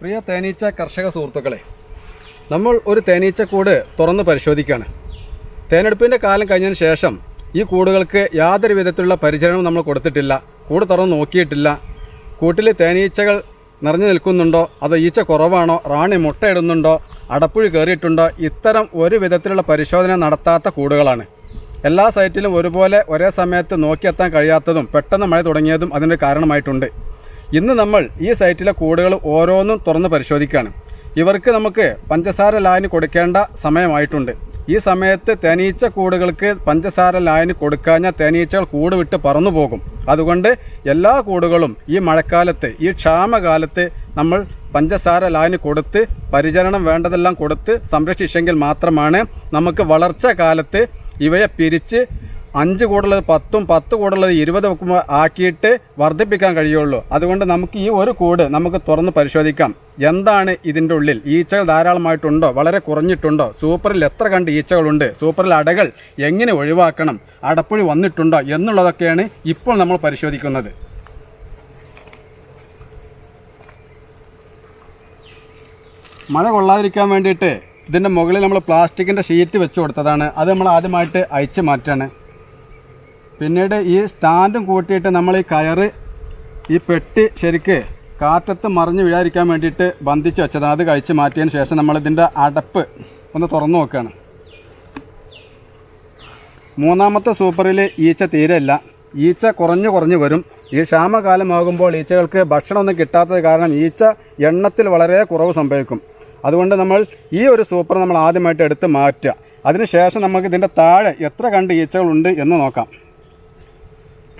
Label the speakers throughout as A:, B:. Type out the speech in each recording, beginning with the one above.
A: പ്രിയ തേനീച്ച കർഷക സുഹൃത്തുക്കളെ നമ്മൾ ഒരു തേനീച്ച കൂട് തുറന്ന് പരിശോധിക്കുകയാണ്. തേനെടുപ്പിന്റെ കാലം കഴിഞ്ഞതിന് ശേഷം ഈ കൂടുകൾക്ക് യാതൊരു വിധത്തിലുള്ള പരിചരണവും നമ്മൾ കൊടുത്തിട്ടില്ല. കൂട് തുറന്ന് നോക്കിയിട്ടില്ല. കൂട്ടിൽ തേനീച്ചകൾ നിറഞ്ഞു നിൽക്കുന്നുണ്ടോ? അതോ ഈച്ച കുറവാണോ? റാണി മുട്ടയിടുന്നുണ്ടോ? അടപ്പുഴി കയറിയിട്ടുണ്ടോ? ഇത്തരം ഒരു വിധത്തിലുള്ള പരിശോധന നടത്താത്ത കൂടുകളാണ്. എല്ലാ സൈറ്റിലും ഒരുപോലെ ഒരേ സമയത്ത് നോക്കിയെത്താൻ കഴിയാത്തതും പെട്ടെന്ന് മഴ തുടങ്ങിയതും അതിന്റെ കാരണമായിട്ടുണ്ട്. ഇന്ന് നമ്മൾ ഈ സൈറ്റിലെ കൂടുകൾ ഓരോന്നും തുറന്ന് പരിശോധിക്കുകയാണ്. ഇവർക്ക് നമുക്ക് പഞ്ചസാര ലായനി കൊടുക്കേണ്ട സമയമായിട്ടുണ്ട്. ഈ സമയത്ത് തേനീച്ച കൂടുകൾക്ക് പഞ്ചസാര ലായനി കൊടുക്കാഞ്ഞാൽ തേനീച്ചകൾ കൂട് വിട്ട് പറന്നു പോകും. അതുകൊണ്ട് എല്ലാ കൂടുകളും ഈ മഴക്കാലത്ത് ഈ ക്ഷാമകാലത്ത് നമ്മൾ പഞ്ചസാര ലായനി കൊടുത്ത് പരിചരണം വേണ്ടതെല്ലാം കൊടുത്ത് സംരക്ഷിച്ചെങ്കിൽ മാത്രമാണ് നമുക്ക് വളർച്ച കാലത്ത് ഇവയെ പിരിച്ച് അഞ്ച് കൂടുള്ളത് പത്തും പത്ത് കൂടുള്ളത് ഇരുപത് ആക്കിയിട്ട് വർദ്ധിപ്പിക്കാൻ കഴിയുള്ളൂ. അതുകൊണ്ട് നമുക്ക് ഈ ഒരു കൂട് നമുക്ക് തുറന്ന് പരിശോധിക്കാം. എന്താണ് ഇതിന്റെ ഉള്ളിൽ? ഈച്ചകൾ ധാരാളമായിട്ടുണ്ടോ? വളരെ കുറഞ്ഞിട്ടുണ്ടോ? സൂപ്പറിൽ എത്ര കണ്ട് ഈച്ചകളുണ്ട്? സൂപ്പറിൽ അടകൾ എങ്ങനെ ഒഴിവാക്കണം? അടപ്പുഴി വന്നിട്ടുണ്ടോ? എന്നുള്ളതൊക്കെയാണ് ഇപ്പോൾ നമ്മൾ പരിശോധിക്കുന്നത്. മഴ കൊള്ളാതിരിക്കാൻ വേണ്ടിയിട്ട് ഇതിന്റെ മുകളിൽ നമ്മൾ പ്ലാസ്റ്റിക്കിന്റെ ഷീറ്റ് വെച്ച് കൊടുത്തതാണ്. അത് നമ്മൾ ആദ്യമായിട്ട് അയച്ച് മാറ്റാണ്. പിന്നീട് ഈ സ്റ്റാൻഡും കൂട്ടിയിട്ട് നമ്മൾ ഈ കയറ് ഈ പെട്ടി ശരിക്ക് കാറ്റത്ത് മറിഞ്ഞ് വീഴാതിരിക്കാൻ വേണ്ടിയിട്ട് ബന്ധിച്ച് വെച്ചതാണ് അത് കഴിച്ച് മാറ്റിയതിന് ശേഷം നമ്മളിതിന്റെ അടപ്പ് ഒന്ന് തുറന്നു നോക്കുകയാണ്. മൂന്നാമത്തെ സൂപ്പറിൽ ഈച്ച തീരെയില്ല. ഈച്ച കുറഞ്ഞു കുറഞ്ഞു വരും. ഈ ക്ഷാമകാലമാകുമ്പോൾ ഈച്ചകൾക്ക് ഭക്ഷണമൊന്നും കിട്ടാത്തത് കാരണം ഈച്ച എണ്ണത്തിൽ വളരെ കുറവ് സംഭവിക്കും. അതുകൊണ്ട് നമ്മൾ ഈ ഒരു സൂപ്പർ നമ്മൾ ആദ്യമായിട്ട് എടുത്ത് മാറ്റുക. അതിനുശേഷം നമുക്ക് ഇതിന്റെ താഴെ എത്ര കണ്ട് ഈച്ചകളുണ്ട് എന്ന് നോക്കാം.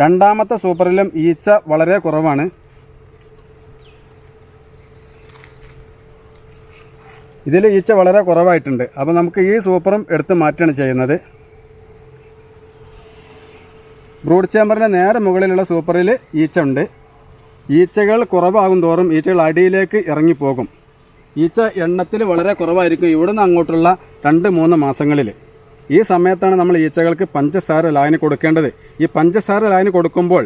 A: രണ്ടാമത്തെ സൂപ്പറിലും ഈച്ച വളരെ കുറവാണ്. ഇതിൽ ഈച്ച വളരെ കുറവായിട്ടുണ്ട്. അപ്പോൾ നമുക്ക് ഈ സൂപ്പറും എടുത്ത് മാറ്റുകയാണ് ചെയ്യുന്നത്. ബ്രൂഡ് ചേമ്പറിന്റെ നേരെ മുകളിലുള്ള സൂപ്പറിൽ ഈച്ച ഉണ്ട് ഈച്ചകൾ കുറവാകും തോറും ഈച്ചകൾ അടിയിലേക്ക് ഇറങ്ങിപ്പോകും. ഈച്ച എണ്ണത്തിൽ വളരെ കുറവായിരിക്കും ഇവിടുന്ന് അങ്ങോട്ടുള്ള രണ്ട് മൂന്ന് മാസങ്ങളിൽ ഈ സമയത്താണ് നമ്മൾ ഈച്ചകൾക്ക് പഞ്ചസാര ലായനി കൊടുക്കേണ്ടത്. ഈ പഞ്ചസാര ലായനി കൊടുക്കുമ്പോൾ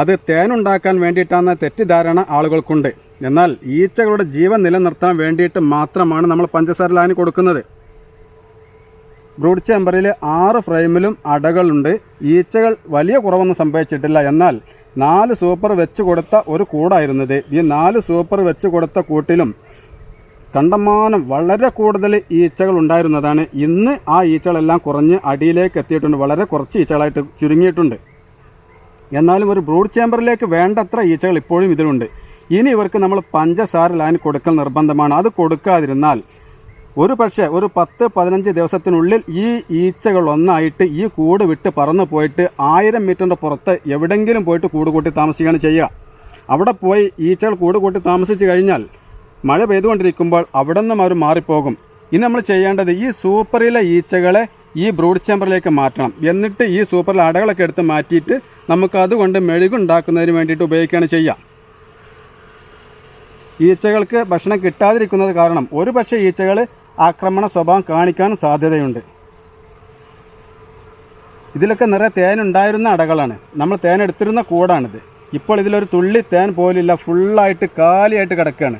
A: അത് തേനുണ്ടാക്കാൻ വേണ്ടിയിട്ടാണ് തെറ്റിദ്ധാരണ ആളുകൾക്കുണ്ട്. എന്നാൽ ഈച്ചകളുടെ ജീവൻ നിലനിർത്താൻ വേണ്ടിയിട്ട് മാത്രമാണ് നമ്മൾ പഞ്ചസാര ലായനി കൊടുക്കുന്നത്. ബ്രൂഡ് ചേമ്പറിൽ ആറ് ഫ്രെയിമിലും അടകളുണ്ട്. ഈച്ചകൾ വലിയ കുറവൊന്നും സംഭവിച്ചിട്ടില്ല. എന്നാൽ നാല് സൂപ്പർ വെച്ച് കൊടുത്ത ഒരു കൂടായിരുന്നത്. ഈ നാല് സൂപ്പർ വെച്ച് കൊടുത്ത കൂട്ടിലും കണ്ടമാനം വളരെ കൂടുതൽ ഈച്ചകൾ ഉണ്ടായിരുന്നതാണ്. ഇന്ന് ആ ഈച്ചകളെല്ലാം കുറഞ്ഞ് അടിയിലേക്ക് എത്തിയിട്ടുണ്ട്. വളരെ കുറച്ച് ഈച്ചകളായിട്ട് ചുരുങ്ങിയിട്ടുണ്ട്. എന്നാലും ഒരു ബ്രൂഡ് ചേമ്പറിലേക്ക് വേണ്ടത്ര ഈച്ചകൾ ഇപ്പോഴും ഇതിലുണ്ട്. ഇനി ഇവർക്ക് നമ്മൾ പഞ്ചസാര ലായനി കൊടുക്കൽ നിർബന്ധമാണ്. അത് കൊടുക്കാതിരുന്നാൽ ഒരു പക്ഷേ ഒരു പത്ത് പതിനഞ്ച് ദിവസത്തിനുള്ളിൽ ഈ ഈച്ചകൾ ഒന്നായിട്ട് ഈ കൂട് വിട്ട് പറന്നു പോയിട്ട് ആയിരം മീറ്ററിന്റെ പുറത്ത് എവിടെങ്കിലും പോയിട്ട് കൂട് കൂട്ടി താമസിക്കുകയാണ് ചെയ്യുക. അവിടെ പോയി ഈച്ചകൾ കൂട് കൂട്ടി താമസിച്ച് കഴിഞ്ഞാൽ മഴ പെയ്തുകൊണ്ടിരിക്കുമ്പോൾ അവിടെ നിന്നും അവർ മാറിപ്പോകും. ഇനി നമ്മൾ ചെയ്യേണ്ടത് ഈ സൂപ്പറിലെ ഈച്ചകളെ ഈ ബ്രൂഡ് ചേമ്പറിലേക്ക് മാറ്റണം. എന്നിട്ട് ഈ സൂപ്പറിൽ അടകളൊക്കെ എടുത്ത് മാറ്റിയിട്ട് നമുക്ക് അതുകൊണ്ട് മെഴുകുണ്ടാക്കുന്നതിന് വേണ്ടിയിട്ട് ഉപയോഗിക്കുകയാണ് ചെയ്യാം. ഈച്ചകൾക്ക് ഭക്ഷണം കിട്ടാതിരിക്കുന്നത് കാരണം ഒരു പക്ഷേ ഈച്ചകൾ ആക്രമണ സ്വഭാവം കാണിക്കാനും സാധ്യതയുണ്ട്. ഇതിലൊക്കെ നിറയെ തേനുണ്ടായിരുന്ന അടകളാണ്. നമ്മൾ തേൻ എടുത്തിരുന്ന കൂടാണിത്. ഇപ്പോൾ ഇതിലൊരു തുള്ളി തേൻ പോലില്ല ഫുള്ളായിട്ട് കാലിയായിട്ട് കിടക്കുകയാണ്.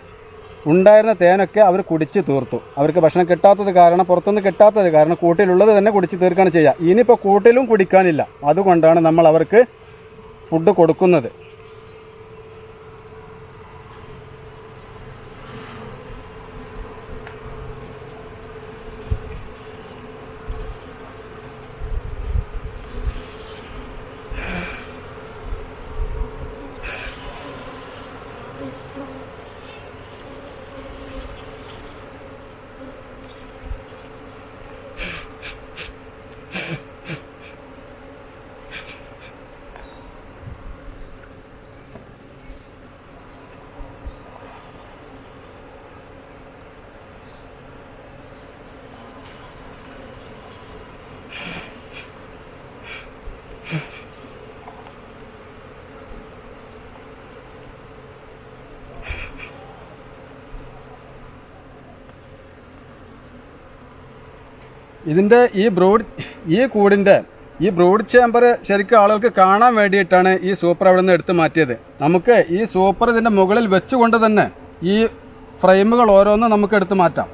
A: ഉണ്ടായിരുന്ന തേനൊക്കെ അവർ കുടിച്ച് തീർത്തു. അവർക്ക് ഭക്ഷണം കിട്ടാത്തത് കാരണം പുറത്തുനിന്ന് കിട്ടാത്തത് കാരണം കൂട്ടിലുള്ളത് തന്നെ കുടിച്ച് തീർക്കുകയാണ് ചെയ്യുക. ഇനിയിപ്പോൾ കൂട്ടിലും കുടിക്കാനില്ല. അതുകൊണ്ടാണ് നമ്മൾ അവർക്ക് ഫുഡ് കൊടുക്കുന്നത്. ഇതിന്റെ ഈ ബ്രൂഡ് ഈ കൂടിന്റെ ഈ ബ്രൂഡ് ചേമ്പർ ശരിക്കും ആളുകൾക്ക് കാണാൻ വേണ്ടിയിട്ടാണ് ഈ സൂപ്പർ അവിടെ നിന്ന് എടുത്ത് മാറ്റിയത്. നമുക്ക് ഈ സൂപ്പർ ഇതിന്റെ മുകളിൽ വെച്ചുകൊണ്ട് തന്നെ ഈ ഫ്രെയിമുകൾ ഓരോന്നും നമുക്ക് എടുത്തു മാറ്റാം.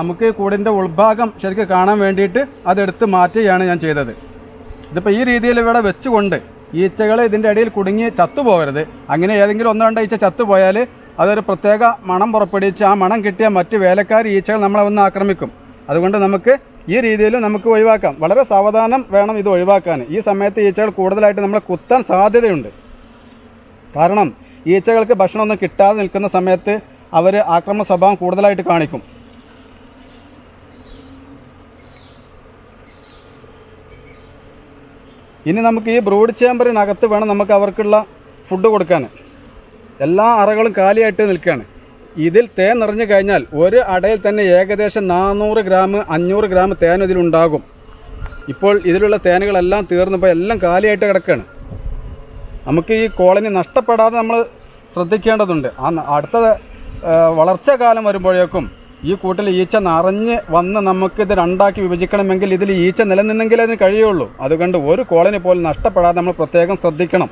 A: നമുക്ക് ഈ കൂടിന്റെ ഉൾഭാഗം ശരിക്കും കാണാൻ വേണ്ടിയിട്ട് അതെടുത്ത് മാറ്റുകയാണ് ഞാൻ ചെയ്തത്. ഇതിപ്പോൾ ഈ രീതിയിൽ ഇവിടെ വെച്ചുകൊണ്ട് ഈച്ചകൾ ഇതിന്റെ ഇടയിൽ കുടുങ്ങി ചത്തുപോകരുത്. അങ്ങനെ ഏതെങ്കിലും ഒന്നോ രണ്ടോ ഈച്ച ചത്തുപോയാൽ അതൊരു പ്രത്യേക മണം പുറപ്പെടുവിച്ച് ആ മണം കിട്ടിയ മറ്റ് വേലക്കാർ ഈച്ചകൾ നമ്മളെ വന്ന് ആക്രമിക്കും. അതുകൊണ്ട് നമുക്ക് ഈ രീതിയിൽ നമുക്ക് ഒഴിവാക്കാം. വളരെ സാവധാനം വേണം ഇത് ഒഴിവാക്കാൻ. ഈ സമയത്ത് ഈച്ചകൾ കൂടുതലായിട്ട് നമ്മളെ കുത്താൻ സാധ്യതയുണ്ട്. കാരണം ഈച്ചകൾക്ക് ഭക്ഷണമൊന്നും കിട്ടാതെ നിൽക്കുന്ന സമയത്ത് അവർ ആക്രമണ സ്വഭാവം കൂടുതലായിട്ട് കാണിക്കും. ഇനി നമുക്ക് ഈ ബ്രൂഡ് ചേമ്പറിനകത്ത് വേണം നമുക്ക് അവർക്കുള്ള ഫുഡ് കൊടുക്കാൻ. എല്ലാ അറകളും കാലിയായിട്ട് നിൽക്കുകയാണ്. ഇതിൽ തേൻ നിറഞ്ഞു കഴിഞ്ഞാൽ ഒരു അടയിൽ തന്നെ ഏകദേശം നാനൂറ് ഗ്രാം അഞ്ഞൂറ് ഗ്രാം തേൻ ഇതിലുണ്ടാകും ഇപ്പോൾ ഇതിലുള്ള തേനുകളെല്ലാം തീർന്നപ്പോൾ എല്ലാം കാലിയായിട്ട് കിടക്കുകയാണ് നമുക്ക് ഈ കോളനി നഷ്ടപ്പെടാതെ നമ്മൾ ശ്രദ്ധിക്കേണ്ടതുണ്ട്. ആ അടുത്ത വളർച്ച കാലം വരുമ്പോഴേക്കും ഈ കൂട്ടിൽ ഈച്ച നിറഞ്ഞ് വന്ന് നമുക്ക് ഇത് രണ്ടാക്കി വിഭജിക്കണമെങ്കിൽ ഇതിൽ ഈച്ച നിലനിന്നെങ്കിൽ അതിന് കഴിയുള്ളൂ. അതുകൊണ്ട് ഒരു കോളനി പോലും നഷ്ടപ്പെടാതെ നമ്മൾ പ്രത്യേകം ശ്രദ്ധിക്കണം.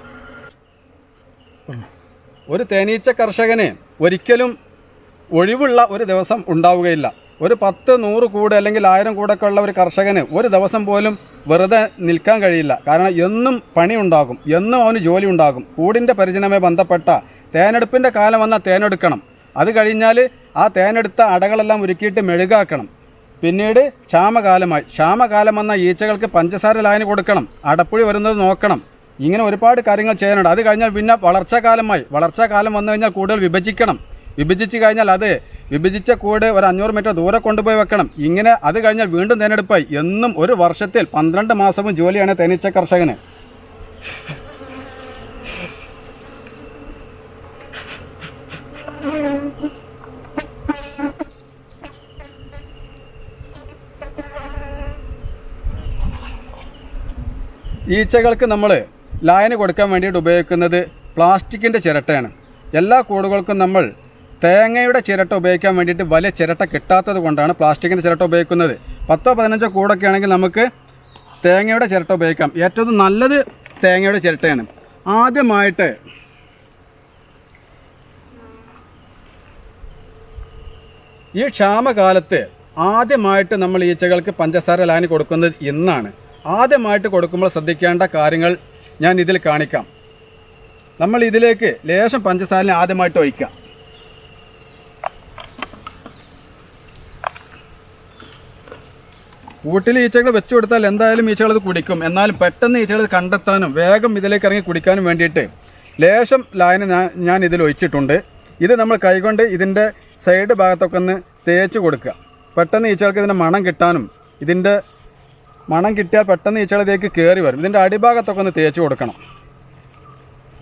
A: ഒരു തേനീച്ച കർഷകനെ ഒരിക്കലും ഒഴിവുള്ള ഒരു ദിവസം ഉണ്ടാവുകയില്ല. ഒരു പത്ത് നൂറ് കൂട് അല്ലെങ്കിൽ ആയിരം കൂടൊക്കെ ഉള്ള ഒരു കർഷകന് ഒരു ദിവസം പോലും വെറുതെ നിൽക്കാൻ കഴിയില്ല. കാരണം എന്നും പണി ഉണ്ടാകും. എന്നും അവന് ജോലി ഉണ്ടാകും. കൂടിന്റെ പരിചയമായി ബന്ധപ്പെട്ട തേനെടുപ്പിന്റെ കാലം വന്നാൽ തേനെടുക്കണം. അത് കഴിഞ്ഞാൽ ആ തേനെടുത്ത അടകളെല്ലാം ഉരുക്കിയിട്ട് മെഴുകാക്കണം. പിന്നീട് ക്ഷാമകാലമായി. ക്ഷാമകാലം വന്ന ഈച്ചകൾക്ക് പഞ്ചസാര ലായനി കൊടുക്കണം. അടപ്പുഴി വരുന്നത് നോക്കണം. ഇങ്ങനെ ഒരുപാട് കാര്യങ്ങൾ ചെയ്യാനുണ്ട്. അത് കഴിഞ്ഞാൽ പിന്നെ വളർച്ചാകാലമായി. വളർച്ചാകാലം വന്നു കഴിഞ്ഞാൽ കൂടുതൽ വിഭജിക്കണം. വിഭജിച്ച് കഴിഞ്ഞാൽ അത് വിഭജിച്ച കൂട് ഒരു അഞ്ഞൂറ് മീറ്റർ ദൂരെ കൊണ്ടുപോയി വെക്കണം. ഇങ്ങനെ അത് കഴിഞ്ഞാൽ വീണ്ടും തേനെടുപ്പായി. എന്നും ഒരു വർഷത്തിൽ പന്ത്രണ്ട് മാസവും ജോലിയാണ് തേനീച്ച കർഷകന്. ഈച്ചകൾക്ക് നമ്മൾ ലായന കൊടുക്കാൻ വേണ്ടിയിട്ട് ഉപയോഗിക്കുന്നത് പ്ലാസ്റ്റിക്കിന്റെ ചിരട്ടയാണ്. എല്ലാ കൂടുകൾക്കും നമ്മൾ തേങ്ങയുടെ ചിരട്ട ഉപയോഗിക്കാൻ വേണ്ടിയിട്ട് വലിയ ചിരട്ട കിട്ടാത്തത് കൊണ്ടാണ് പ്ലാസ്റ്റിക്കിന്റെ ചിരട്ട ഉപയോഗിക്കുന്നത്. പത്തോ പതിനഞ്ചോ കൂടൊക്കെ ആണെങ്കിൽ നമുക്ക് തേങ്ങയുടെ ചിരട്ട ഉപയോഗിക്കാം. ഏറ്റവും നല്ലത് തേങ്ങയുടെ ചിരട്ടയാണ്. ആദ്യമായിട്ട് ഈ ക്ഷാമകാലത്ത് ആദ്യമായിട്ട് നമ്മൾ ഈച്ചകൾക്ക് പഞ്ചസാര ലായനി കൊടുക്കുന്നത് ഇന്നാണ്. ആദ്യമായിട്ട് കൊടുക്കുമ്പോൾ ശ്രദ്ധിക്കേണ്ട കാര്യങ്ങൾ ഞാൻ ഇതിൽ കാണിക്കാം. നമ്മൾ ഇതിലേക്ക് ലേശം പഞ്ചസാരനെ ആദ്യമായിട്ട് ഒഴിക്കാം. കൂട്ടിൽ ഈച്ചകൾ വെച്ചു കൊടുത്താൽ എന്തായാലും ഈച്ചകൾ അത് കുടിക്കും. എന്നാലും പെട്ടെന്ന് ഈച്ചകൾ കണ്ടെത്താനും വേഗം ഇതിലേക്ക് ഇറങ്ങി കുടിക്കാനും വേണ്ടിയിട്ട് ലേശം ലായന ഞാൻ- ഞാൻ ഇതിൽ ഒഴിച്ചിട്ടുണ്ട്. ഇത് നമ്മൾ കൈകൊണ്ട് ഇതിന്റെ സൈഡ് ഭാഗത്തൊക്കെ ഒന്ന് തേച്ച് കൊടുക്കുക. പെട്ടെന്ന് ഈച്ചകൾക്ക് ഇതിന്റെ മണം കിട്ടാനും ഇതിന്റെ മണം കിട്ടിയാൽ പെട്ടെന്ന് ഈച്ചകൾ ഇതിലേക്ക് കയറി വരും. ഇതിന്റെ അടിഭാഗത്തൊക്കെ ഒന്ന് തേച്ച് കൊടുക്കണം.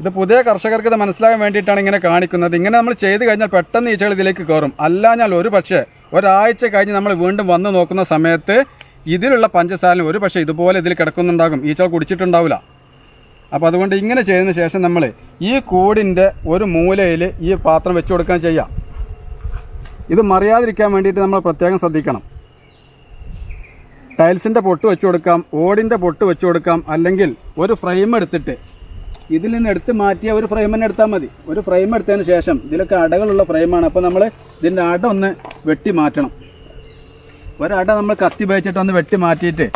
A: ഇത് പുതിയ കർഷകർക്ക് ഇത് മനസ്സിലാകാൻ വേണ്ടിയിട്ടാണ് ഇങ്ങനെ കാണിക്കുന്നത്. ഇങ്ങനെ നമ്മൾ ചെയ്ത് കഴിഞ്ഞാൽ പെട്ടെന്ന് ഈച്ചകൾ ഇതിലേക്ക് കയറും അല്ലാഞ്ഞാൽ ഒരു പക്ഷേ ഒരാഴ്ച കഴിഞ്ഞ് നമ്മൾ വീണ്ടും വന്ന് നോക്കുന്ന സമയത്ത് ഇതിലുള്ള പഞ്ചസാരന് ഒരു പക്ഷേ ഇതുപോലെ ഇതിൽ കിടക്കുന്നുണ്ടാകും. ഈച്ചകൾ കുടിച്ചിട്ടുണ്ടാവില്ല. അപ്പോൾ അതുകൊണ്ട് ഇങ്ങനെ ചെയ്തതിന് ശേഷം നമ്മൾ ഈ കൂടിന്റെ ഒരു മൂലയിൽ ഈ പാത്രം വെച്ച് കൊടുക്കാൻ ചെയ്യാം. ഇത് മറിയാതിരിക്കാൻ വേണ്ടിയിട്ട് നമ്മൾ പ്രത്യേകം ശ്രദ്ധിക്കണം. ടൈൽസിന്റെ പൊട്ട് വെച്ച് കൊടുക്കാം ഓടിന്റെ പൊട്ട് വെച്ച് കൊടുക്കാം അല്ലെങ്കിൽ ഒരു ഫ്രെയിം എടുത്തിട്ട് ഇതിൽ നിന്ന് എടുത്ത് മാറ്റിയ ഒരു ഫ്രെയിം തന്നെ എടുത്താൽ മതി. ഒരു ഫ്രെയിം എടുത്തതിന് ശേഷം ഇതിലൊക്കെ അടകളുള്ള ഫ്രെയിമാണ്. അപ്പോൾ നമ്മൾ ഇതിന്റെ അട ഒന്ന് വെട്ടി മാറ്റണം. ഒരട നമ്മൾ കത്തി ഉപയോഗിച്ചിട്ട് ഒന്ന് വെട്ടി മാറ്റിയിട്ട്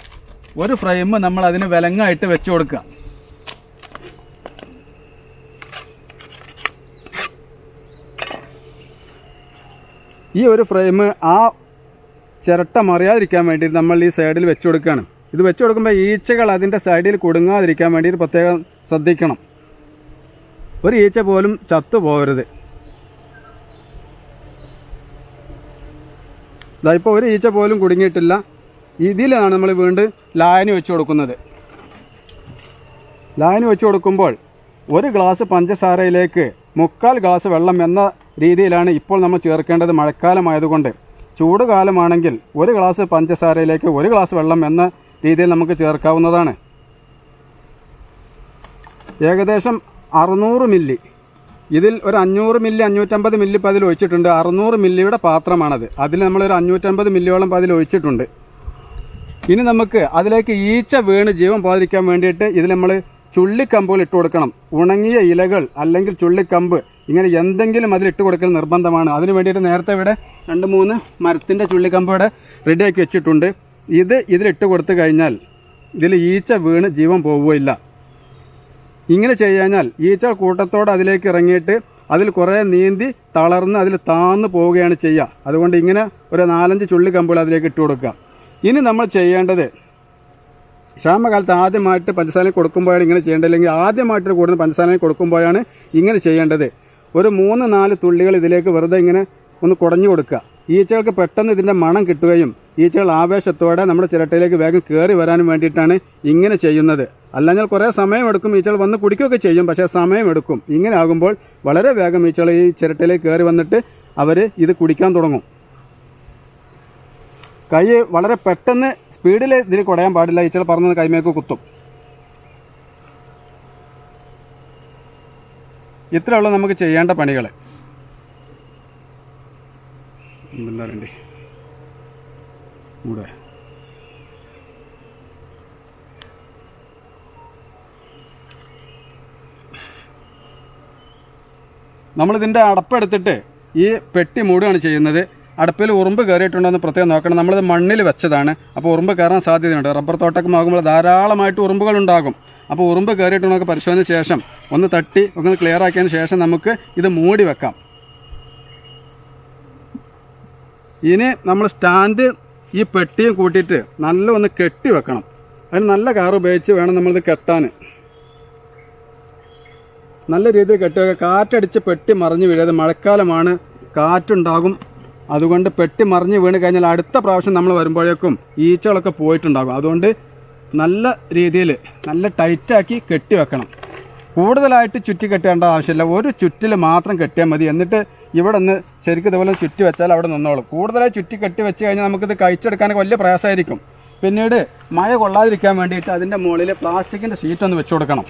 A: ഒരു ഫ്രെയിം നമ്മൾ അതിന് വിലങ്ങായിട്ട് വെച്ച് കൊടുക്കുക. ഈ ഒരു ഫ്രെയിം ആ ചിരട്ട മറിയാതിരിക്കാൻ വേണ്ടി നമ്മൾ ഈ സൈഡിൽ വെച്ച് കൊടുക്കുകയാണ്. ഇത് വെച്ച് കൊടുക്കുമ്പോൾ ഈച്ചകൾ അതിന്റെ സൈഡിൽ കുടുങ്ങാതിരിക്കാൻ വേണ്ടി പ്രത്യേകം ശ്രദ്ധിക്കണം. ഒരു ഈച്ച പോലും ചത്തു പോകരുത് ഇതാ ഇപ്പോൾ ഒരു ഈച്ച പോലും കുടുങ്ങിയിട്ടില്ല. ഇതിലാണ് നമ്മൾ വീണ്ടും ലായനി വെച്ച് കൊടുക്കുന്നത്. ലായനി വെച്ച് കൊടുക്കുമ്പോൾ ഒരു ഗ്ലാസ് പഞ്ചസാരയിലേക്ക് മുക്കാൽ ഗ്ലാസ് വെള്ളം എന്ന രീതിയിലാണ് ഇപ്പോൾ നമ്മൾ ചേർക്കേണ്ടത്. മഴക്കാലമായതുകൊണ്ട് ചൂട് കാലമാണെങ്കിൽ ഒരു ഗ്ലാസ് പഞ്ചസാരയിലേക്ക് ഒരു ഗ്ലാസ് വെള്ളം എന്ന രീതിയിൽ നമുക്ക് ചേർക്കാവുന്നതാണ്. ഏകദേശം അറുന്നൂറ് മില്ലി ഇതിൽ ഒരു അഞ്ഞൂറ് മില്ലി അഞ്ഞൂറ്റമ്പത് മില്ലി ഇപ്പോൾ അതിൽ ഒഴിച്ചിട്ടുണ്ട്. അറുന്നൂറ് മില്ലിയുടെ പാത്രമാണത്. അതിൽ നമ്മൾ ഒരു അഞ്ഞൂറ്റമ്പത് മില്ലിയോളം ഇപ്പോൾ അതിൽ ഒഴിച്ചിട്ടുണ്ട്. ഇനി നമുക്ക് അതിലേക്ക് ഈച്ച വീണ് ജീവൻ പോകാതിരിക്കാൻ വേണ്ടിയിട്ട് ഇതിൽ നമ്മൾ ചുള്ളിക്കമ്പുകൾ ഇട്ട് കൊടുക്കണം. ഉണങ്ങിയ ഇലകൾ അല്ലെങ്കിൽ ചുള്ളിക്കമ്പ് ഇങ്ങനെ എന്തെങ്കിലും അതിൽ ഇട്ട് കൊടുക്കൽ നിർബന്ധമാണ്. അതിന് വേണ്ടിയിട്ട് നേരത്തെ ഇവിടെ രണ്ട് മൂന്ന് മരത്തിന്റെ ചുള്ളിക്കമ്പ് ഇവിടെ റെഡിയാക്കി വെച്ചിട്ടുണ്ട്. ഇത് ഇതിലിട്ട് കൊടുത്തു കഴിഞ്ഞാൽ ഇതിൽ ഈച്ച വീണ് ജീവൻ പോവുകയില്ല. ഇങ്ങനെ ചെയ്യാഞ്ഞാൽ ഈച്ച കൂട്ടത്തോടെ അതിലേക്ക് ഇറങ്ങിയിട്ട് അതിൽ കുറേ നീന്തി തളർന്ന് അതിൽ താന്ന് പോവുകയാണ് ചെയ്യുക. അതുകൊണ്ട് ഇങ്ങനെ ഒരു നാലഞ്ച് ചുള്ളി കമ്പുകൾ അതിലേക്ക് ഇട്ട് കൊടുക്കുക. ഇനി നമ്മൾ ചെയ്യേണ്ടത് ക്ഷാമകാലത്ത് ആദ്യമായിട്ട് പഞ്ചസാര കൊടുക്കുമ്പോഴാണ് ഇങ്ങനെ ചെയ്യേണ്ടത്. അല്ലെങ്കിൽ ആദ്യമായിട്ട് കൂടുതൽ പഞ്ചസാര കൊടുക്കുമ്പോഴാണ് ഇങ്ങനെ ചെയ്യേണ്ടത്. ഒരു മൂന്ന് നാല് തുള്ളികൾ ഇതിലേക്ക് വെറുതെ ഇങ്ങനെ ഒന്ന് കുടഞ്ഞു കൊടുക്കുക. ഈച്ചകൾക്ക് പെട്ടെന്ന് ഇതിന്റെ മണം കിട്ടുകയും ഈച്ചകൾ ആവേശത്തോടെ നമ്മുടെ ചിരട്ടയിലേക്ക് വേഗം കയറി വരാനും വേണ്ടിയിട്ടാണ് ഇങ്ങനെ ചെയ്യുന്നത്. അല്ലെങ്കിൽ കുറേ സമയമെടുക്കും ഈച്ചകൾ വന്ന് കുടിക്കുകയൊക്കെ ചെയ്യും പക്ഷേ സമയമെടുക്കും. ഇങ്ങനെ ആകുമ്പോൾ വളരെ വേഗം ഈച്ചകൾ ഈ ചിരട്ടയിലേക്ക് കയറി വന്നിട്ട് അവർ ഇത് കുടിക്കാൻ തുടങ്ങും. കൈ വളരെ പെട്ടെന്ന് സ്പീഡിൽ ഇതിൽ കുടയാൻ പാടില്ല. ഈച്ചകൾ പറന്ന് കൈമേക്ക് കുത്തും. ഇത്രയുള്ള നമുക്ക് ചെയ്യേണ്ട പണികൾ എന്താ കൂടെ. നമ്മളിതിന്റെ അടപ്പെടുത്തിട്ട് ഈ പെട്ടി മൂടുകയാണ് ചെയ്യുന്നത്. അടപ്പിൽ ഉറുമ്പ് കയറിയിട്ടുണ്ടോ എന്ന് പ്രത്യേകം നോക്കണം. നമ്മളിത് മണ്ണിൽ വെച്ചതാണ്. അപ്പോൾ ഉറുമ്പ് കയറാൻ സാധ്യതയുണ്ട്. റബ്ബർ തോട്ടൊക്കെ ആകുമ്പോൾ ധാരാളമായിട്ട് ഉറുമ്പുകൾ ഉണ്ടാകും. അപ്പോൾ ഉറുമ്പ് കയറിയിട്ടുണ്ടോ പരിശോധന ശേഷം ഒന്ന് തട്ടി ഒന്ന് ക്ലിയർ ആക്കിയതിന് ശേഷം നമുക്ക് ഇത് മൂടി വെക്കാം. ഇനി നമ്മൾ സ്റ്റാൻഡ് ഈ പെട്ടിയും കൂട്ടിയിട്ട് നല്ല ഒന്ന് കെട്ടി വെക്കണം. അതിന് നല്ല കാർ ഉപയോഗിച്ച് വേണം നമ്മളിത് കെട്ടാൻ. നല്ല രീതിയിൽ കെട്ടുക കാറ്റടിച്ച് പെട്ടി മറിഞ്ഞ് വീഴരുത്. മഴക്കാലമാണ് കാറ്റുണ്ടാകും. അതുകൊണ്ട് പെട്ടി മറിഞ്ഞ് വീണ് കഴിഞ്ഞാൽ അടുത്ത പ്രാവശ്യം നമ്മൾ വരുമ്പോഴേക്കും ഈച്ചകളൊക്കെ പോയിട്ടുണ്ടാകും. അതുകൊണ്ട് നല്ല രീതിയിൽ നല്ല ടൈറ്റാക്കി കെട്ടി വെക്കണം. കൂടുതലായിട്ട് ചുറ്റി കെട്ടേണ്ട ആവശ്യമില്ല. ഒരു ചുറ്റിൽ മാത്രം കെട്ടിയാൽ മതി. എന്നിട്ട് ഇവിടെ ഒന്ന് ശരിക്കും ഇതുപോലെ ചുറ്റി വെച്ചാൽ അവിടെ നിന്നോളും. കൂടുതലായി ചുറ്റി കെട്ടി വെച്ച് കഴിഞ്ഞാൽ നമുക്കിത് കഴിച്ചെടുക്കാനൊക്കെ വലിയ പ്രയാസമായിരിക്കും. പിന്നീട് മഴ കൊള്ളാതിരിക്കാൻ വേണ്ടിയിട്ട് അതിന്റെ മുകളിൽ പ്ലാസ്റ്റിക്കിന്റെ ഷീറ്റ് ഒന്ന് വെച്ചു കൊടുക്കണം.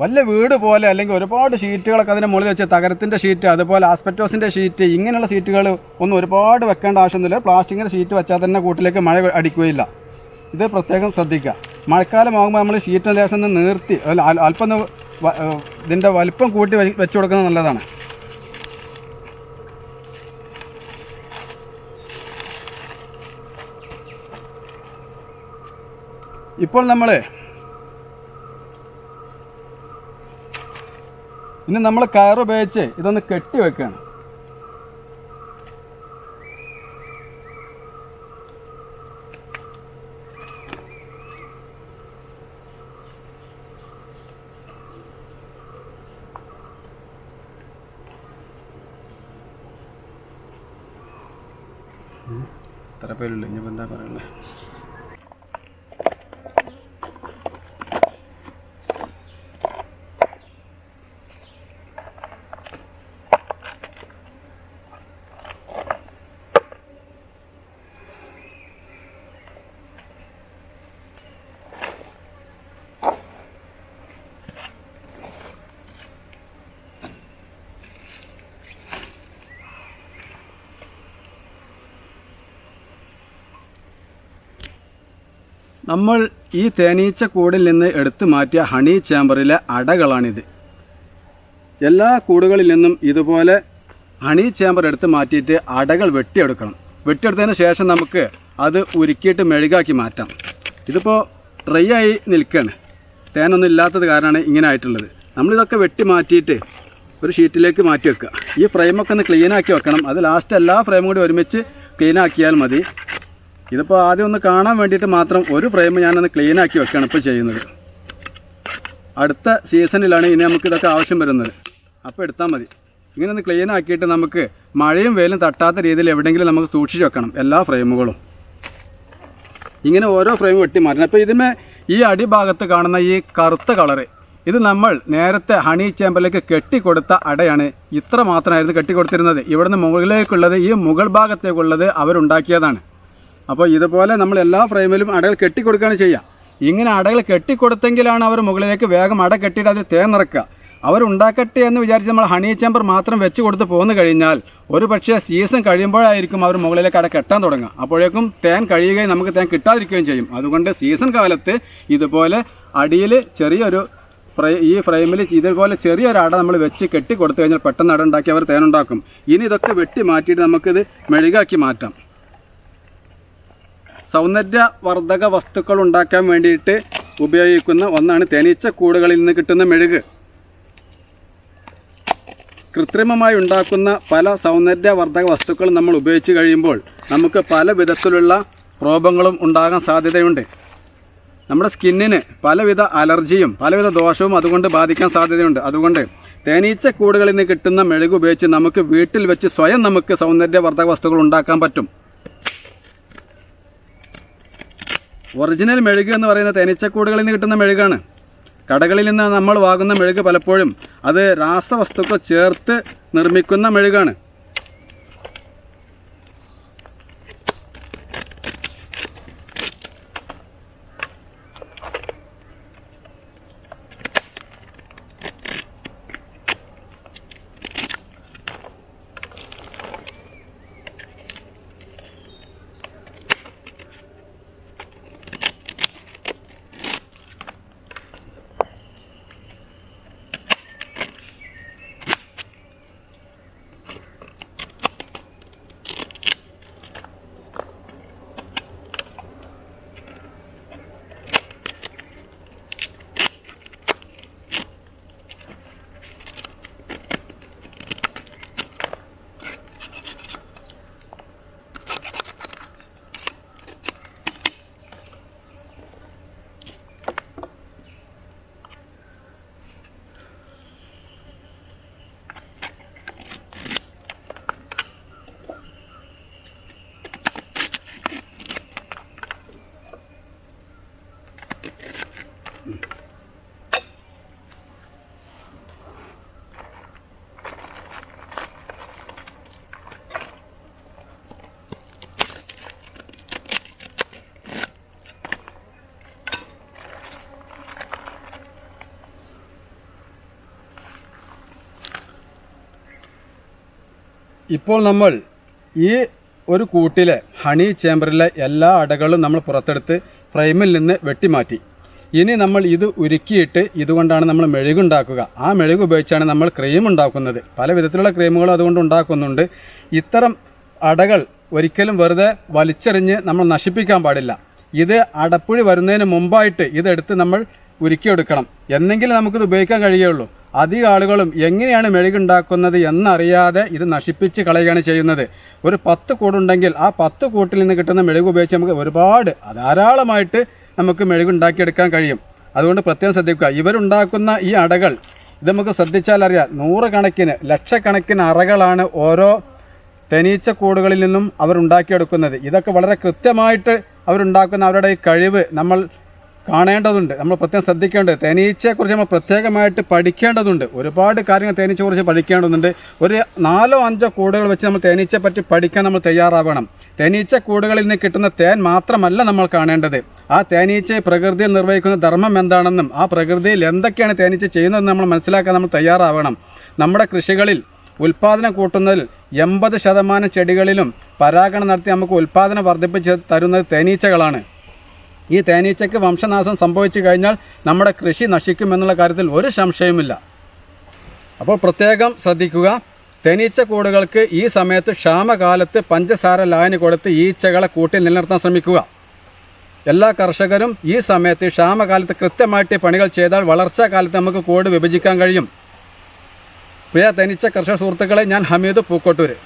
A: വല്ല വീട് പോലെ അല്ലെങ്കിൽ ഒരുപാട് ഷീറ്റുകളൊക്കെ അതിന്റെ മുകളിൽ വെച്ച് തകരത്തിന്റെ ഷീറ്റ് അതുപോലെ ആസ്പെറ്റോസിന്റെ ഷീറ്റ് ഇങ്ങനെയുള്ള ഷീറ്റുകൾ ഒന്നും ഒരുപാട് വെക്കേണ്ട ആവശ്യമൊന്നുമില്ല. പ്ലാസ്റ്റിക്കിന്റെ ഷീറ്റ് വെച്ചാൽ തന്നെ കൂട്ടിലേക്ക് മഴ അടിക്കുകയില്ല. ഇത് പ്രത്യേകം ശ്രദ്ധിക്കുക. മഴക്കാലമാകുമ്പോൾ നമ്മൾ ഷീറ്റിന് ലേശം നിർത്തി അല്പം ഇതിന്റെ വലിപ്പം കൂട്ടി വെച്ചു കൊടുക്കുന്നത് നല്ലതാണ്. ഇപ്പോൾ നമ്മൾ ഇനി നമ്മൾ കയർ ഉപയോഗിച്ച് ഇതൊന്ന് കെട്ടി വെക്കുകയാണ്. ഇത്ര പേരുള്ളൂ ഇനിയിപ്പോൾ എന്താ പറയുള്ളത് നമ്മൾ ഈ തേനീച്ച കൂടിൽ നിന്ന് എടുത്തു മാറ്റിയ ഹണി ചേമ്പറിലെ അടകളാണിത്. എല്ലാ കൂടുകളിൽ നിന്നും ഇതുപോലെ ഹണി ചേമ്പർ എടുത്ത് മാറ്റിയിട്ട് അടകൾ വെട്ടിയെടുക്കണം. വെട്ടിയെടുത്തതിന് ശേഷം നമുക്ക് അത് ഉരുക്കിയിട്ട് മെഴുകാക്കി മാറ്റാം. ഇതിപ്പോൾ ഡ്രൈ ആയി നിൽക്കുകയാണ് തേനൊന്നും ഇല്ലാത്തത് കാരണമാണ് ഇങ്ങനെ ആയിട്ടുള്ളത്. നമ്മളിതൊക്കെ വെട്ടി മാറ്റിയിട്ട് ഒരു ഷീറ്റിലേക്ക് മാറ്റി വെക്കുക. ഈ ഫ്രെയിമൊക്കെ ഒന്ന് ക്ലീനാക്കി വെക്കണം. അത് ലാസ്റ്റ് എല്ലാ ഫ്രെയിമും കൂടി ഒരുമിച്ച് ക്ലീനാക്കിയാൽ മതി. ഇതിപ്പോൾ ആദ്യം ഒന്ന് കാണാൻ വേണ്ടിയിട്ട് മാത്രം ഒരു ഫ്രെയിം ഞാനൊന്ന് ക്ലീൻ ആക്കി വെക്കുകയാണ് ഇപ്പോൾ ചെയ്യുന്നത്. അടുത്ത സീസണിലാണ് ഇനി നമുക്ക് ഇതൊക്കെ ആവശ്യം വരുന്നത്. അപ്പോൾ എടുത്താൽ മതി. ഇങ്ങനെ ഒന്ന് ക്ലീൻ ആക്കിയിട്ട് നമുക്ക് മഴയും വെയിലും തട്ടാത്ത രീതിയിൽ എവിടെയെങ്കിലും നമുക്ക് സൂക്ഷിച്ച് വെക്കണം എല്ലാ ഫ്രെയിമുകളും ഇങ്ങനെ ഓരോ ഫ്രെയിം വെട്ടി മാറ്റണം. അപ്പോൾ ഇതിമേ ഈ അടിഭാഗത്ത് കാണുന്ന ഈ കറുത്ത കളറ് ഇത് നമ്മൾ നേരത്തെ ഹണി ചേമ്പലിലേക്ക് കെട്ടിക്കൊടുത്ത അടയാണ്. ഇത്ര മാത്രമായിരുന്നു കെട്ടിക്കൊടുത്തിരുന്നത്. ഇവിടുന്ന് മുകളിലേക്കുള്ളത് ഈ മുകൾ ഭാഗത്തേക്കുള്ളത് അവരുണ്ടാക്കിയതാണ്. അപ്പോൾ ഇതുപോലെ നമ്മൾ എല്ലാ ഫ്രെയിമിലും അടകൾ കെട്ടിക്കൊടുക്കുകയാണ് ചെയ്യുക ഇങ്ങനെ അടകൾ കെട്ടിക്കൊടുത്തെങ്കിലാണ് അവർ മുകളിലേക്ക് വേഗം അട കെട്ടിയിട്ട് അത് തേനിറക്കുക അവരുണ്ടാക്കട്ടെ എന്ന് വിചാരിച്ച് നമ്മൾ ഹണി ചേമ്പർ മാത്രം വെച്ച് കൊടുത്ത് പോന്നു കഴിഞ്ഞാൽ ഒരു പക്ഷേ സീസൺ കഴിയുമ്പോഴായിരിക്കും അവർ മുകളിലേക്ക് അട കെട്ടാൻ തുടങ്ങുക. അപ്പോഴേക്കും തേൻ കഴിയുകയും നമുക്ക് തേൻ കിട്ടാതിരിക്കുകയും ചെയ്യും. അതുകൊണ്ട് സീസൺ കാലത്ത് ഇതുപോലെ അടിയിൽ ചെറിയൊരു ഫ്രൈ ഈ ഫ്രെയിമിൽ ഇതുപോലെ ചെറിയൊരു അട നമ്മൾ വെച്ച് കെട്ടി കൊടുത്തു കഴിഞ്ഞാൽ പെട്ടെന്ന് അട ഉണ്ടാക്കി അവർ തേനുണ്ടാക്കും ഇനി ഇതൊക്കെ വെട്ടി മാറ്റിയിട്ട് നമുക്കിത് മെഴുകാക്കി മാറ്റാം. സൗന്ദര്യവർദ്ധക വസ്തുക്കൾ ഉണ്ടാക്കാൻ വേണ്ടിയിട്ട് ഉപയോഗിക്കുന്ന ഒന്നാണ് തേനീച്ച കൂടുകളിൽ നിന്ന് കിട്ടുന്ന മെഴുക്. കൃത്രിമമായി ഉണ്ടാക്കുന്ന പല സൗന്ദര്യവർദ്ധക വസ്തുക്കൾ നമ്മൾ ഉപയോഗിച്ച് കഴിയുമ്പോൾ നമുക്ക് പല വിധത്തിലുള്ള രോഗങ്ങളും ഉണ്ടാകാൻ സാധ്യതയുണ്ട്. നമ്മുടെ സ്കിന്നിന് പലവിധ അലർജിയും പലവിധ ദോഷവും അതുകൊണ്ട് ബാധിക്കാൻ സാധ്യതയുണ്ട്. അതുകൊണ്ട് തേനീച്ച കൂടുകളിൽ നിന്ന് കിട്ടുന്ന മെഴുക് ഉപയോഗിച്ച് നമുക്ക് വീട്ടിൽ വെച്ച് സ്വയം നമുക്ക് സൗന്ദര്യവർദ്ധക വസ്തുക്കൾ ഉണ്ടാക്കാൻ പറ്റും. ഒറിജിനൽ മെഴുക് എന്ന് പറയുന്ന തേനീച്ചക്കൂടുകളിൽ നിന്ന് കിട്ടുന്ന മെഴുകാണ്. കടകളിൽ നിന്ന് നമ്മൾ വാങ്ങുന്ന മെഴുക് പലപ്പോഴും അത് രാസവസ്തുക്കൾ ചേർത്ത് നിർമ്മിക്കുന്ന മെഴുകാണ്. ഇപ്പോൾ നമ്മൾ ഈ ഒരു കൂട്ടിലെ ഹണി ചേമ്പറിലെ എല്ലാ അടകളും നമ്മൾ പുറത്തെടുത്ത് ഫ്രെയിമിൽ നിന്ന് വെട്ടിമാറ്റി. ഇനി നമ്മൾ ഇത് ഉരുക്കിയിട്ട് ഇതുകൊണ്ടാണ് നമ്മൾ മെഴുകുണ്ടാക്കുക. ആ മെഴുക് ഉപയോഗിച്ചാണ് നമ്മൾ ക്രീം ഉണ്ടാക്കുന്നത്. പല വിധത്തിലുള്ള ക്രീമുകളും അതുകൊണ്ട് ഉണ്ടാക്കുന്നുണ്ട്. ഇത്തരം അടകൾ ഒരിക്കലും വെറുതെ വലിച്ചെറിഞ്ഞ് നമ്മൾ നശിപ്പിക്കാൻ പാടില്ല. ഇത് അടപ്പുഴി വരുന്നതിന് മുമ്പായിട്ട് ഇതെടുത്ത് നമ്മൾ ഉരുക്കിയെടുക്കണം. എന്നെങ്കിലും നമുക്കിത് ഉപയോഗിക്കാൻ കഴിയുള്ളൂ അധിക ആളുകളും എങ്ങനെയാണ് മെഴുകുണ്ടാക്കുന്നത് എന്നറിയാതെ ഇത് നശിപ്പിച്ച് കളയുകയാണ് ചെയ്യുന്നത്. ഒരു പത്ത് കൂടുണ്ടെങ്കിൽ ആ പത്ത് കൂട്ടിൽ നിന്ന് കിട്ടുന്ന മെഴുക് ഉപയോഗിച്ച് നമുക്ക് ഒരുപാട് ധാരാളമായിട്ട് നമുക്ക് മെഴുകുണ്ടാക്കിയെടുക്കാൻ കഴിയും. അതുകൊണ്ട് പ്രത്യേകം ശ്രദ്ധിക്കുക. ഇവരുണ്ടാക്കുന്ന ഈ അടകൾ ഇത് നമുക്ക് ശ്രദ്ധിച്ചാൽ അറിയാം. നൂറുകണക്കിന് ലക്ഷക്കണക്കിന് അറകളാണ് ഓരോ തേനീച്ച കൂടുകളിൽ നിന്നും അവരുണ്ടാക്കിയെടുക്കുന്നത് ഇതൊക്കെ വളരെ കൃത്യമായിട്ട് അവരുണ്ടാക്കുന്ന അവരുടെ ഈ കഴിവ് നമ്മൾ കാണേണ്ടതുണ്ട്. നമ്മൾ പ്രത്യേകം ശ്രദ്ധിക്കേണ്ടത് തേനീച്ചയെക്കുറിച്ച് നമ്മൾ പ്രത്യേകമായിട്ട് പഠിക്കേണ്ടതുണ്ട്. ഒരുപാട് കാര്യങ്ങൾ തേനീച്ചയെക്കുറിച്ച് പഠിക്കേണ്ടതുണ്ട്. ഒരു നാലോ അഞ്ചോ കൂടുകൾ വെച്ച് നമ്മൾ തേനീച്ചയെ പറ്റി പഠിക്കാൻ നമ്മൾ തയ്യാറാവണം. തേനീച്ച കൂടുകളിൽ നിന്ന് കിട്ടുന്ന തേൻ മാത്രമല്ല നമ്മൾ കാണേണ്ടത്. ആ തേനീച്ചയെ പ്രകൃതിയിൽ നിർവഹിക്കുന്ന ധർമ്മം എന്താണെന്നും ആ പ്രകൃതിയിൽ എന്തൊക്കെയാണ് തേനീച്ച ചെയ്യുന്നതെന്ന് നമ്മൾ മനസ്സിലാക്കാൻ നമ്മൾ തയ്യാറാവണം. നമ്മുടെ കൃഷികളിൽ ഉൽപാദനം കൂട്ടുന്നതിൽ എൺപത് ശതമാനം ചെടികളിലും പരാഗണം നടത്തി നമുക്ക് ഉൽപാദനം വർദ്ധിപ്പിച്ച് തരുന്നത് തേനീച്ചകളാണ്. ഈ തേനീച്ചയ്ക്ക് വംശനാശം സംഭവിച്ചു കഴിഞ്ഞാൽ നമ്മുടെ കൃഷി നശിക്കുമെന്നുള്ള കാര്യത്തിൽ ഒരു സംശയവുമില്ല. അപ്പോൾ പ്രത്യേകം ശ്രദ്ധിക്കുക. തേനീച്ച കൂടുകൾക്ക് ഈ സമയത്ത് ക്ഷാമകാലത്ത് പഞ്ചസാര ലായനി കൊടുത്ത് ഈച്ചകളെ കൂട്ടി നിലനിർത്താൻ ശ്രമിക്കുക. എല്ലാ കർഷകരും ഈ സമയത്ത് ക്ഷാമകാലത്ത് കൃത്യമായിട്ട് പണികൾ ചെയ്താൽ വളർച്ചാ കാലത്ത് നമുക്ക് കൂട് വിഭജിക്കാൻ കഴിയും. പ്രിയ തനിച്ച കർഷക സുഹൃത്തുക്കളെ ഞാൻ ഹമീദ് പൂക്കോട്ടൂര്.